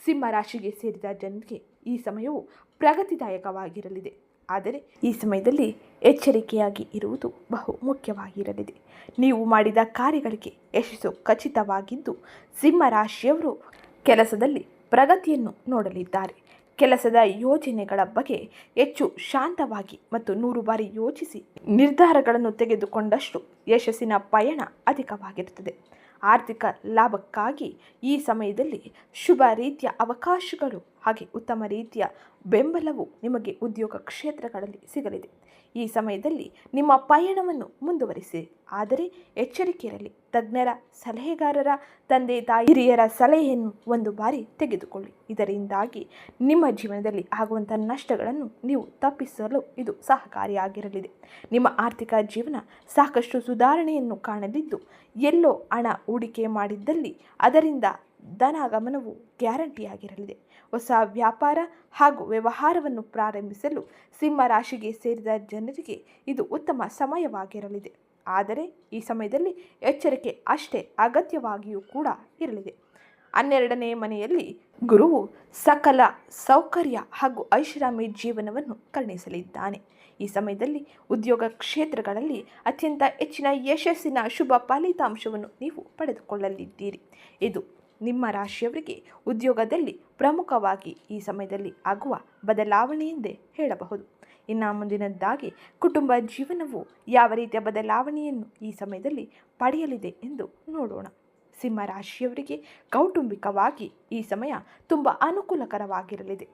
ಸಿಂಹ ರಾಶಿಗೆ ಸೇರಿದ ಜನರಿಗೆ ಈ ಸಮಯವು ಪ್ರಗತಿದಾಯಕವಾಗಿರಲಿದೆ. ಆದರೆ ಈ ಸಮಯದಲ್ಲಿ ಎಚ್ಚರಿಕೆಯಾಗಿ ಇರುವುದು ಬಹು ಮುಖ್ಯವಾಗಿರಲಿದೆ. ನೀವು ಮಾಡಿದ ಕಾರ್ಯಗಳಿಗೆ ಯಶಸ್ಸು ಖಚಿತವಾಗಿದ್ದು ಸಿಂಹರಾಶಿಯವರು ಕೆಲಸದಲ್ಲಿ ಪ್ರಗತಿಯನ್ನು ನೋಡಲಿದ್ದಾರೆ. ಕೆಲಸದ ಯೋಜನೆಗಳ ಬಗ್ಗೆ ಹೆಚ್ಚು ಶಾಂತವಾಗಿ ಮತ್ತು ನೂರು ಬಾರಿ ಯೋಚಿಸಿ ನಿರ್ಧಾರಗಳನ್ನು ತೆಗೆದುಕೊಂಡಷ್ಟು ಯಶಸ್ಸಿನ ಪಯಣ ಅಧಿಕವಾಗಿರುತ್ತದೆ. ಆರ್ಥಿಕ ಲಾಭಕ್ಕಾಗಿ ಈ ಸಮಯದಲ್ಲಿ ಶುಭ ರೀತಿಯ ಅವಕಾಶಗಳು ಹಾಗೆ ಉತ್ತಮ ರೀತಿಯ ಬೆಂಬಲವು ನಿಮಗೆ ಉದ್ಯೋಗ ಕ್ಷೇತ್ರಗಳಲ್ಲಿ ಸಿಗಲಿದೆ. ಈ ಸಮಯದಲ್ಲಿ ನಿಮ್ಮ ಪಯಣವನ್ನು ಮುಂದುವರಿಸಿ. ಆದರೆ ಎಚ್ಚರಿಕೆಯಲ್ಲಿ ತಜ್ಞರ ಸಲಹೆಗಾರರ, ತಂದೆ ತಾಯಿ ಹಿರಿಯರ ಸಲಹೆಯನ್ನು ಒಂದು ಬಾರಿ ತೆಗೆದುಕೊಳ್ಳಿ. ಇದರಿಂದಾಗಿ ನಿಮ್ಮ ಜೀವನದಲ್ಲಿ ಆಗುವಂಥ ನಷ್ಟಗಳನ್ನು ನೀವು ತಪ್ಪಿಸಲು ಇದು ಸಹಕಾರಿಯಾಗಿರಲಿದೆ. ನಿಮ್ಮ ಆರ್ಥಿಕ ಜೀವನ ಸಾಕಷ್ಟು ಸುಧಾರಣೆಯನ್ನು ಕಾಣಲಿದ್ದು ಎಲ್ಲೋ ಹಣ ಹೂಡಿಕೆ ಮಾಡಿದ್ದಲ್ಲಿ ಅದರಿಂದ ಧನಾಗಮನವು ಗ್ಯಾರಂಟಿಯಾಗಿರಲಿದೆ. ಹೊಸ ವ್ಯಾಪಾರ ಹಾಗೂ ವ್ಯವಹಾರವನ್ನು ಪ್ರಾರಂಭಿಸಲು ಸಿಂಹ ರಾಶಿಗೆ ಸೇರಿದ ಜನರಿಗೆ ಇದು ಉತ್ತಮ ಸಮಯವಾಗಿರಲಿದೆ. ಆದರೆ ಈ ಸಮಯದಲ್ಲಿ ಎಚ್ಚರಿಕೆ ಅಷ್ಟೇ ಅಗತ್ಯವಾಗಿಯೂ ಕೂಡ ಇರಲಿದೆ. ಹನ್ನೆರಡನೇ ಮನೆಯಲ್ಲಿ ಗುರುವು ಸಕಲ ಸೌಕರ್ಯ ಹಾಗೂ ಐಷಾರಾಮಿ ಜೀವನವನ್ನು ಕರುಣಿಸಲಿದ್ದಾನೆ. ಈ ಸಮಯದಲ್ಲಿ ಉದ್ಯೋಗ ಕ್ಷೇತ್ರಗಳಲ್ಲಿ ಅತ್ಯಂತ ಹೆಚ್ಚಿನ ಯಶಸ್ಸಿನ ಶುಭ ಫಲಿತಾಂಶವನ್ನು ನೀವು ಪಡೆದುಕೊಳ್ಳಲಿದ್ದೀರಿ. ಇದು ನಿಮ್ಮ ರಾಶಿಯವರಿಗೆ ಉದ್ಯೋಗದಲ್ಲಿ ಪ್ರಮುಖವಾಗಿ ಈ ಸಮಯದಲ್ಲಿ ಆಗುವ ಬದಲಾವಣೆಯೆಂದೇ ಹೇಳಬಹುದು. ಇನ್ನು ಮುಂದಿನದ್ದಾಗಿ ಕುಟುಂಬ ಜೀವನವು ಯಾವ ರೀತಿಯ ಬದಲಾವಣೆಯನ್ನು ಈ ಸಮಯದಲ್ಲಿ ಪಡೆಯಲಿದೆ ಎಂದು ನೋಡೋಣ. ಸಿಂಹ ರಾಶಿಯವರಿಗೆ ಕೌಟುಂಬಿಕವಾಗಿ ಈ ಸಮಯ ತುಂಬ ಅನುಕೂಲಕರವಾಗಿರಲಿದೆ.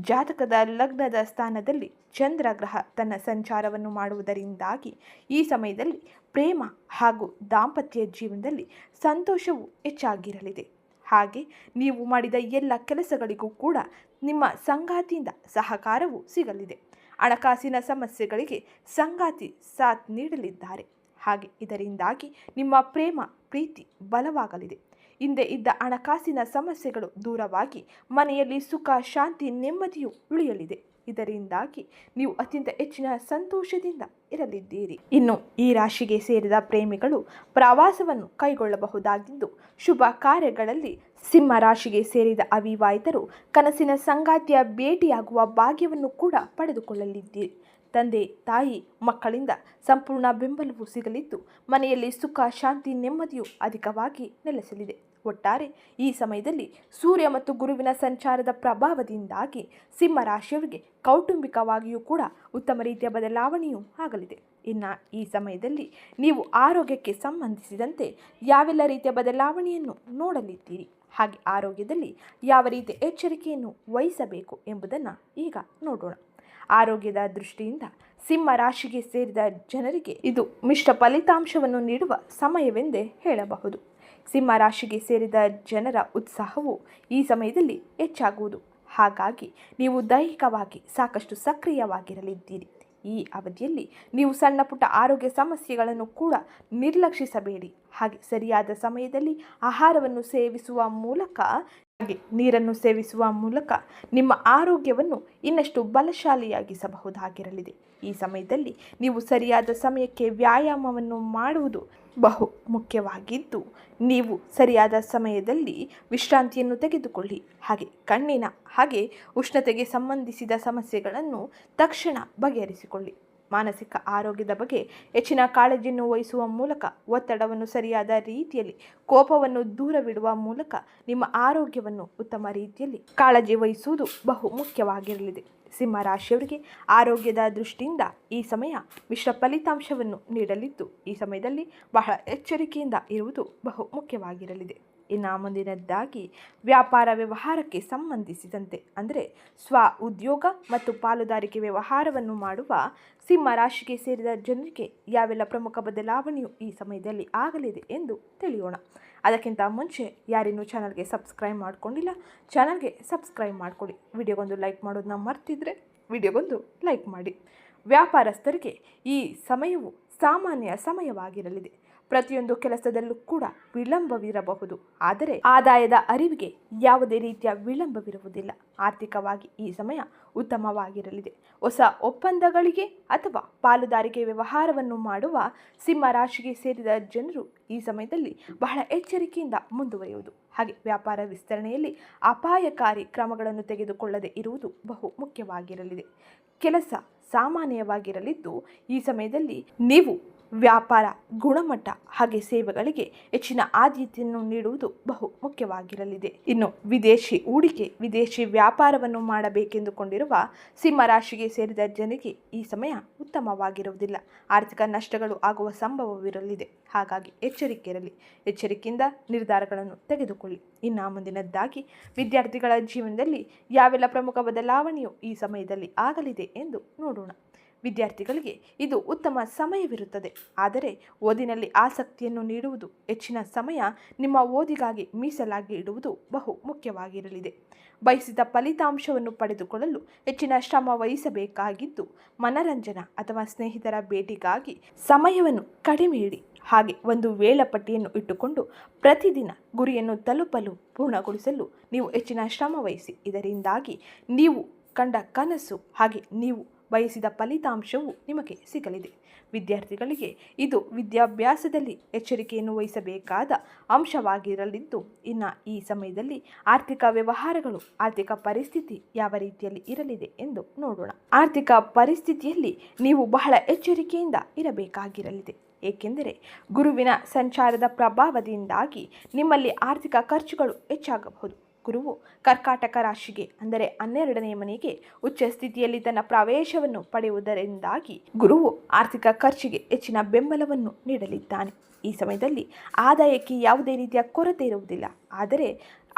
ಜಾತಕದ ಲಗ್ನದ ಸ್ಥಾನದಲ್ಲಿ ಚಂದ್ರ ಗ್ರಹ ತನ್ನ ಸಂಚಾರವನ್ನು ಮಾಡುವುದರಿಂದಾಗಿ ಈ ಸಮಯದಲ್ಲಿ ಪ್ರೇಮ ಹಾಗೂ ದಾಂಪತ್ಯ ಜೀವನದಲ್ಲಿ ಸಂತೋಷವು ಹೆಚ್ಚಾಗಿರಲಿದೆ. ಹಾಗೆ ನೀವು ಮಾಡಿದ ಎಲ್ಲ ಕೆಲಸಗಳಿಗೂ ಕೂಡ ನಿಮ್ಮ ಸಂಗಾತಿಯಿಂದ ಸಹಕಾರವು ಸಿಗಲಿದೆ. ಹಣಕಾಸಿನ ಸಮಸ್ಯೆಗಳಿಗೆ ಸಂಗಾತಿ ಸಾಥ್ ನೀಡಲಿದ್ದಾರೆ. ಹಾಗೆ ಇದರಿಂದಾಗಿ ನಿಮ್ಮ ಪ್ರೇಮ, ಪ್ರೀತಿ ಬಲವಾಗಲಿದೆ. ಹಿಂದೆ ಇದ್ದ ಹಣಕಾಸಿನ ಸಮಸ್ಯೆಗಳು ದೂರವಾಗಿ ಮನೆಯಲ್ಲಿ ಸುಖ, ಶಾಂತಿ, ನೆಮ್ಮದಿಯು ಉಳಿಯಲಿದೆ. ಇದರಿಂದಾಗಿ ನೀವು ಅತ್ಯಂತ ಹೆಚ್ಚಿನ ಸಂತೋಷದಿಂದ ಇರಲಿದ್ದೀರಿ. ಇನ್ನು ಈ ರಾಶಿಗೆ ಸೇರಿದ ಪ್ರೇಮಿಗಳು ಪ್ರವಾಸವನ್ನು ಕೈಗೊಳ್ಳಬಹುದಾಗಿದ್ದು, ಶುಭ ಕಾರ್ಯಗಳಲ್ಲಿ ಸಿಂಹ ರಾಶಿಗೆ ಸೇರಿದ ಅವಿವಾಹಿತರು ಕನಸಿನ ಸಂಗಾತಿಯ ಭೇಟಿಯಾಗುವ ಭಾಗ್ಯವನ್ನು ಕೂಡ ಪಡೆದುಕೊಳ್ಳಲಿದ್ದೀರಿ. ತಂದೆ, ತಾಯಿ, ಮಕ್ಕಳಿಂದ ಸಂಪೂರ್ಣ ಬೆಂಬಲವು ಸಿಗಲಿದ್ದು, ಮನೆಯಲ್ಲಿ ಸುಖ, ಶಾಂತಿ, ನೆಮ್ಮದಿಯು ಅಧಿಕವಾಗಿ ನೆಲೆಸಲಿದೆ. ಒಟ್ಟಾರೆ ಈ ಸಮಯದಲ್ಲಿ ಸೂರ್ಯ ಮತ್ತು ಗುರುವಿನ ಸಂಚಾರದ ಪ್ರಭಾವದಿಂದಾಗಿ ಸಿಂಹ ರಾಶಿಯವರಿಗೆ ಕೌಟುಂಬಿಕವಾಗಿಯೂ ಕೂಡ ಉತ್ತಮ ರೀತಿಯ ಬದಲಾವಣೆಯೂ ಆಗಲಿದೆ. ಇನ್ನು ಈ ಸಮಯದಲ್ಲಿ ನೀವು ಆರೋಗ್ಯಕ್ಕೆ ಸಂಬಂಧಿಸಿದಂತೆ ಯಾವೆಲ್ಲ ರೀತಿಯ ಬದಲಾವಣೆಯನ್ನು ನೋಡಲಿದ್ದೀರಿ? ಹಾಗೆ ಆರೋಗ್ಯದಲ್ಲಿ ಯಾವ ರೀತಿಯ ಎಚ್ಚರಿಕೆಯನ್ನು ವಹಿಸಬೇಕು ಎಂಬುದನ್ನು ಈಗ ನೋಡೋಣ. ಆರೋಗ್ಯದ ದೃಷ್ಟಿಯಿಂದ ಸಿಂಹ ರಾಶಿಗೆ ಸೇರಿದ ಜನರಿಗೆ ಇದು ಮಿಶ್ರ ಫಲಿತಾಂಶವನ್ನು ನೀಡುವ ಸಮಯವೆಂದೇ ಹೇಳಬಹುದು. ಸಿಂಹ ರಾಶಿಗೆ ಸೇರಿದ ಜನರ ಉತ್ಸಾಹವು ಈ ಸಮಯದಲ್ಲಿ ಹೆಚ್ಚಾಗುವುದು. ಹಾಗಾಗಿ ನೀವು ದೈಹಿಕವಾಗಿ ಸಾಕಷ್ಟು ಸಕ್ರಿಯವಾಗಿರಲಿದ್ದೀರಿ. ಈ ಅವಧಿಯಲ್ಲಿ ನೀವು ಸಣ್ಣ ಪುಟ್ಟ ಆರೋಗ್ಯ ಸಮಸ್ಯೆಗಳನ್ನು ಕೂಡ ನಿರ್ಲಕ್ಷಿಸಬೇಡಿ. ಹಾಗೆ ಸರಿಯಾದ ಸಮಯದಲ್ಲಿ ಆಹಾರವನ್ನು ಸೇವಿಸುವ ಮೂಲಕ ನೀರನ್ನು ಸೇವಿಸುವ ಮೂಲಕ ನಿಮ್ಮ ಆರೋಗ್ಯವನ್ನು ಇನ್ನಷ್ಟು ಬಲಶಾಲಿಯಾಗಿಸಬಹುದಾಗಿರಲಿದೆ. ಈ ಸಮಯದಲ್ಲಿ ನೀವು ಸರಿಯಾದ ಸಮಯಕ್ಕೆ ವ್ಯಾಯಾಮವನ್ನು ಮಾಡುವುದು ಬಹು ಮುಖ್ಯವಾಗಿದ್ದು, ನೀವು ಸರಿಯಾದ ಸಮಯದಲ್ಲಿ ವಿಶ್ರಾಂತಿಯನ್ನು ತೆಗೆದುಕೊಳ್ಳಿ. ಹಾಗೆ ಕಣ್ಣಿನ ಹಾಗೆ ಉಷ್ಣತೆಗೆ ಸಂಬಂಧಿಸಿದ ಸಮಸ್ಯೆಗಳನ್ನು ತಕ್ಷಣ ಬಗೆಹರಿಸಿಕೊಳ್ಳಿ. ಮಾನಸಿಕ ಆರೋಗ್ಯದ ಬಗ್ಗೆ ಹೆಚ್ಚಿನ ಕಾಳಜಿಯನ್ನು ವಹಿಸುವ ಮೂಲಕ ಒತ್ತಡವನ್ನು ಸರಿಯಾದ ರೀತಿಯಲ್ಲಿ, ಕೋಪವನ್ನು ದೂರವಿಡುವ ಮೂಲಕ ನಿಮ್ಮ ಆರೋಗ್ಯವನ್ನು ಉತ್ತಮ ರೀತಿಯಲ್ಲಿ ಕಾಳಜಿ ವಹಿಸುವುದು ಬಹು ಮುಖ್ಯವಾಗಿರಲಿದೆ. ಸಿಂಹ ರಾಶಿಯವರಿಗೆ ಆರೋಗ್ಯದ ದೃಷ್ಟಿಯಿಂದ ಈ ಸಮಯ ಮಿಶ್ರ ಫಲಿತಾಂಶವನ್ನು ನೀಡಲಿದ್ದು, ಈ ಸಮಯದಲ್ಲಿ ಬಹಳ ಎಚ್ಚರಿಕೆಯಿಂದ ಇರುವುದು ಬಹು ಮುಖ್ಯವಾಗಿರಲಿದೆ. ಇನ್ನು ಮುಂದಿನದ್ದಾಗಿ ವ್ಯಾಪಾರ ವ್ಯವಹಾರಕ್ಕೆ ಸಂಬಂಧಿಸಿದಂತೆ, ಅಂದರೆ ಸ್ವ ಉದ್ಯೋಗ ಮತ್ತು ಪಾಲುದಾರಿಕೆ ವ್ಯವಹಾರವನ್ನು ಮಾಡುವ ಸಿಂಹ ರಾಶಿಗೆ ಸೇರಿದ ಜನರಿಗೆ ಯಾವೆಲ್ಲ ಪ್ರಮುಖ ಬದಲಾವಣೆಯು ಈ ಸಮಯದಲ್ಲಿ ಆಗಲಿದೆ ಎಂದು ತಿಳಿಯೋಣ. ಅದಕ್ಕಿಂತ ಮುಂಚೆ ಯಾರಿನ್ನೂ ಚಾನಲ್ಗೆ ಸಬ್ಸ್ಕ್ರೈಬ್ ಮಾಡಿಕೊಂಡಿಲ್ಲ, ಚಾನಲ್ಗೆ ಸಬ್ಸ್ಕ್ರೈಬ್ ಮಾಡಿಕೊಡಿ. ವಿಡಿಯೋಗೊಂದು ಲೈಕ್ ಮಾಡೋದನ್ನ ಮರ್ತಿದ್ರೆ ವಿಡಿಯೋಗೊಂದು ಲೈಕ್ ಮಾಡಿ. ವ್ಯಾಪಾರಸ್ಥರಿಗೆ ಈ ಸಮಯವು ಸಾಮಾನ್ಯ ಸಮಯವಾಗಿರಲಿದೆ. ಪ್ರತಿಯೊಂದು ಕೆಲಸದಲ್ಲೂ ಕೂಡ ವಿಳಂಬವಿರಬಹುದು. ಆದರೆ ಆದಾಯದ ಅರಿವಿಗೆ ಯಾವುದೇ ರೀತಿಯ ವಿಳಂಬವಿರುವುದಿಲ್ಲ. ಆರ್ಥಿಕವಾಗಿ ಈ ಸಮಯ ಉತ್ತಮವಾಗಿರಲಿದೆ. ಹೊಸ ಒಪ್ಪಂದಗಳಿಗೆ ಅಥವಾ ಪಾಲುದಾರಿಕೆ ವ್ಯವಹಾರವನ್ನು ಮಾಡುವ ಸಿಂಹ ರಾಶಿಗೆ ಸೇರಿದ ಜನರು ಈ ಸಮಯದಲ್ಲಿ ಬಹಳ ಎಚ್ಚರಿಕೆಯಿಂದ ಮುಂದುವರಿಯುವುದು. ಹಾಗೆ ವ್ಯಾಪಾರ ವಿಸ್ತರಣೆಯಲ್ಲಿ ಅಪಾಯಕಾರಿ ಕ್ರಮಗಳನ್ನು ತೆಗೆದುಕೊಳ್ಳದೆ ಇರುವುದು ಬಹು ಮುಖ್ಯವಾಗಿರಲಿದೆ. ಕೆಲಸ ಸಾಮಾನ್ಯವಾಗಿರಲಿದ್ದು ಈ ಸಮಯದಲ್ಲಿ ನೀವು ವ್ಯಾಪಾರ, ಗುಣಮಟ್ಟ ಹಾಗೆ ಸೇವೆಗಳಿಗೆ ಹೆಚ್ಚಿನ ಆದ್ಯತೆಯನ್ನು ನೀಡುವುದು ಬಹು ಮುಖ್ಯವಾಗಿರಲಿದೆ. ಇನ್ನು ವಿದೇಶಿ ಹೂಡಿಕೆ, ವಿದೇಶಿ ವ್ಯಾಪಾರವನ್ನು ಮಾಡಬೇಕೆಂದುಕೊಂಡಿರುವ ಸಿಂಹ ರಾಶಿಗೆ ಸೇರಿದ ಜನರಿಗೆ ಈ ಸಮಯ ಉತ್ತಮವಾಗಿರುವುದಿಲ್ಲ. ಆರ್ಥಿಕ ನಷ್ಟಗಳು ಆಗುವ ಸಂಭವವಿರಲಿದೆ. ಹಾಗಾಗಿ ಎಚ್ಚರಿಕೆ ಇರಲಿ. ಎಚ್ಚರಿಕೆಯಿಂದ ನಿರ್ಧಾರಗಳನ್ನು ತೆಗೆದುಕೊಳ್ಳಿ. ಇನ್ನು ಮುಂದಿನದ್ದಾಗಿ ವಿದ್ಯಾರ್ಥಿಗಳ ಜೀವನದಲ್ಲಿ ಯಾವೆಲ್ಲ ಪ್ರಮುಖ ಬದಲಾವಣೆಯು ಈ ಸಮಯದಲ್ಲಿ ಆಗಲಿದೆ ಎಂದು ನೋಡೋಣ. ವಿದ್ಯಾರ್ಥಿಗಳಿಗೆ ಇದು ಉತ್ತಮ ಸಮಯವಿರುತ್ತದೆ. ಆದರೆ ಓದಿನಲ್ಲಿ ಆಸಕ್ತಿಯನ್ನು ನೀಡುವುದು ಹೆಚ್ಚಿನ ಸಮಯ ನಿಮ್ಮ ಓದಿಗಾಗಿ ಮೀಸಲಾಗಿ ಇಡುವುದು ಬಹು ಮುಖ್ಯವಾಗಿರಲಿದೆ. ಬಯಸಿದ ಫಲಿತಾಂಶವನ್ನು ಪಡೆದುಕೊಳ್ಳಲು ಹೆಚ್ಚಿನ ಶ್ರಮ ವಹಿಸಬೇಕಾಗಿದ್ದು, ಮನರಂಜನಾ ಅಥವಾ ಸ್ನೇಹಿತರ ಭೇಟಿಗಾಗಿ ಸಮಯವನ್ನು ಕಡಿಮೆ ಇಡಿ. ಹಾಗೆ ಒಂದು ವೇಳಾಪಟ್ಟಿಯನ್ನು ಇಟ್ಟುಕೊಂಡು ಪ್ರತಿದಿನ ಗುರಿಯನ್ನು ತಲುಪಲು ಪೂರ್ಣಗೊಳಿಸಲು ನೀವು ಹೆಚ್ಚಿನ ಶ್ರಮ ವಹಿಸಿ. ಇದರಿಂದಾಗಿ ನೀವು ಕಂಡ ಕನಸು ಹಾಗೆ ನೀವು ಬಯಸಿದ ಫಲಿತಾಂಶವು ನಿಮಗೆ ಸಿಗಲಿದೆ. ವಿದ್ಯಾರ್ಥಿಗಳಿಗೆ ಇದು ವಿದ್ಯಾಭ್ಯಾಸದಲ್ಲಿ ಎಚ್ಚರಿಕೆಯನ್ನು ವಹಿಸಬೇಕಾದ ಅಂಶವಾಗಿರಲಿದ್ದು, ಇನ್ನು ಈ ಸಮಯದಲ್ಲಿ ಆರ್ಥಿಕ ವ್ಯವಹಾರಗಳು, ಆರ್ಥಿಕ ಪರಿಸ್ಥಿತಿ ಯಾವ ರೀತಿಯಲ್ಲಿ ಇರಲಿದೆ ಎಂದು ನೋಡೋಣ. ಆರ್ಥಿಕ ಪರಿಸ್ಥಿತಿಯಲ್ಲಿ ನೀವು ಬಹಳ ಎಚ್ಚರಿಕೆಯಿಂದ ಇರಬೇಕಾಗಿರಲಿದೆ. ಏಕೆಂದರೆ ಗುರುವಿನ ಸಂಚಾರದ ಪ್ರಭಾವದಿಂದಾಗಿ ನಿಮ್ಮಲ್ಲಿ ಆರ್ಥಿಕ ಖರ್ಚುಗಳು ಹೆಚ್ಚಾಗಬಹುದು. ಗುರುವು ಕರ್ಕಾಟಕ ರಾಶಿಗೆ, ಅಂದರೆ ಹನ್ನೆರಡನೇ ಮನೆಗೆ ಉಚ್ಚ ಸ್ಥಿತಿಯಲ್ಲಿ ತನ್ನ ಪ್ರವೇಶವನ್ನು ಪಡೆಯುವುದರಿಂದಾಗಿ ಗುರುವು ಆರ್ಥಿಕ ಖರ್ಚಿಗೆ ಹೆಚ್ಚಿನ ಬೆಂಬಲವನ್ನು ನೀಡಲಿದ್ದಾನೆ. ಈ ಸಮಯದಲ್ಲಿ ಆದಾಯಕ್ಕೆ ಯಾವುದೇ ರೀತಿಯ ಕೊರತೆ ಇರುವುದಿಲ್ಲ. ಆದರೆ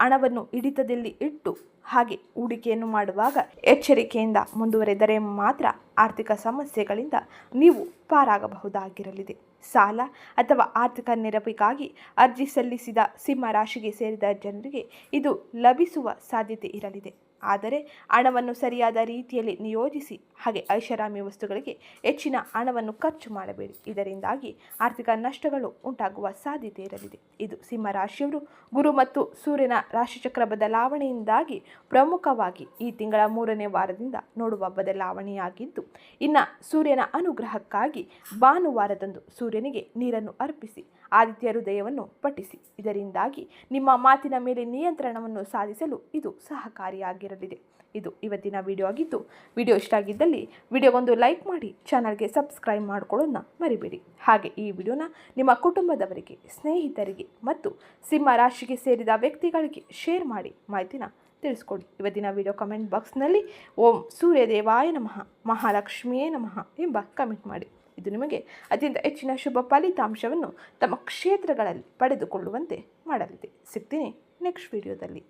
ಹಣವನ್ನು ಹಿಡಿತದಲ್ಲಿ ಇಟ್ಟು ಹಾಗೆ ಹೂಡಿಕೆಯನ್ನು ಮಾಡುವಾಗ ಎಚ್ಚರಿಕೆಯಿಂದ ಮುಂದುವರೆದರೆ ಮಾತ್ರ ಆರ್ಥಿಕ ಸಮಸ್ಯೆಗಳಿಂದ ನೀವು ಪಾರಾಗಬಹುದಾಗಿರಲಿದೆ. ಸಾಲ ಅಥವಾ ಆರ್ಥಿಕ ನೆರವಿಗಾಗಿ ಅರ್ಜಿ ಸಲ್ಲಿಸಿದ ಸಿಂಹ ರಾಶಿಗೆ ಸೇರಿದ ಜನರಿಗೆ ಇದು ಲಭಿಸುವ ಸಾಧ್ಯತೆ ಇರಲಿದೆ. ಆದರೆ ಹಣವನ್ನು ಸರಿಯಾದ ರೀತಿಯಲ್ಲಿ ನಿಯೋಜಿಸಿ, ಹಾಗೆ ಐಷಾರಾಮಿ ವಸ್ತುಗಳಿಗೆ ಹೆಚ್ಚಿನ ಹಣವನ್ನು ಖರ್ಚು ಮಾಡಬೇಡಿ. ಇದರಿಂದಾಗಿ ಆರ್ಥಿಕ ನಷ್ಟಗಳು ಉಂಟಾಗುವ ಸಾಧ್ಯತೆ ಇರಲಿದೆ. ಇದು ಸಿಂಹ ರಾಶಿಯವರು, ಗುರು ಮತ್ತು ಸೂರ್ಯನ ರಾಶಿಚಕ್ರ ಬದಲಾವಣೆಯಿಂದಾಗಿ ಪ್ರಮುಖವಾಗಿ ಈ ತಿಂಗಳ ಮೂರನೇ ವಾರದಿಂದ ನೋಡುವ ಬದಲಾವಣೆಯಾಗಿದ್ದು, ಇನ್ನು ಸೂರ್ಯನ ಅನುಗ್ರಹಕ್ಕಾಗಿ ಭಾನುವಾರದಂದು ಸೂರ್ಯನಿಗೆ ನೀರನ್ನು ಅರ್ಪಿಸಿ, ಆದಿತ್ಯ ಹೃದಯವನ್ನು ಪಠಿಸಿ. ಇದರಿಂದಾಗಿ ನಿಮ್ಮ ಮಾತಿನ ಮೇಲೆ ನಿಯಂತ್ರಣವನ್ನು ಸಾಧಿಸಲು ಇದು ಸಹಕಾರಿಯಾಗಿರಲಿದೆ ಇದು ಇವತ್ತಿನ ವಿಡಿಯೋ ಆಗಿದ್ದು ವಿಡಿಯೋ ಇಷ್ಟ ಆಗಿದ್ದಲ್ಲಿ ವಿಡಿಯೋಗೊಂದು ಲೈಕ್ ಮಾಡಿ ಚಾನಲ್ಗೆ ಸಬ್ಸ್ಕ್ರೈಬ್ ಮಾಡಿಕೊಳ್ಳೋದನ್ನ ಮರಿಬೇಡಿ. ಹಾಗೆ ಈ ವಿಡಿಯೋನ ನಿಮ್ಮ ಕುಟುಂಬದವರಿಗೆ, ಸ್ನೇಹಿತರಿಗೆ ಮತ್ತು ಸಿಂಹ ರಾಶಿಗೆ ಸೇರಿದ ವ್ಯಕ್ತಿಗಳಿಗೆ ಶೇರ್ ಮಾಡಿ ಮಾಹಿತಿನ ತಿಳಿಸ್ಕೊಡಿ. ಇವತ್ತಿನ ವಿಡಿಯೋ ಕಮೆಂಟ್ ಬಾಕ್ಸ್ನಲ್ಲಿ ಓಂ ಸೂರ್ಯದೇವಾಯ ನಮಃ, ಮಹಾಲಕ್ಷ್ಮಿಯೇ ನಮಃ ಎಂಬ ಕಮೆಂಟ್ ಮಾಡಿ. ಇದು ನಿಮಗೆ ಅತ್ಯಂತ ಹೆಚ್ಚಿನ ಶುಭ ಫಲಿತಾಂಶವನ್ನು ತಮ್ಮ ಕ್ಷೇತ್ರಗಳಲ್ಲಿ ಪಡೆದುಕೊಳ್ಳುವಂತೆ ಮಾಡಲಿದೆ. ಸಿಗ್ತೀನಿ ನೆಕ್ಸ್ಟ್ ವಿಡಿಯೋದಲ್ಲಿ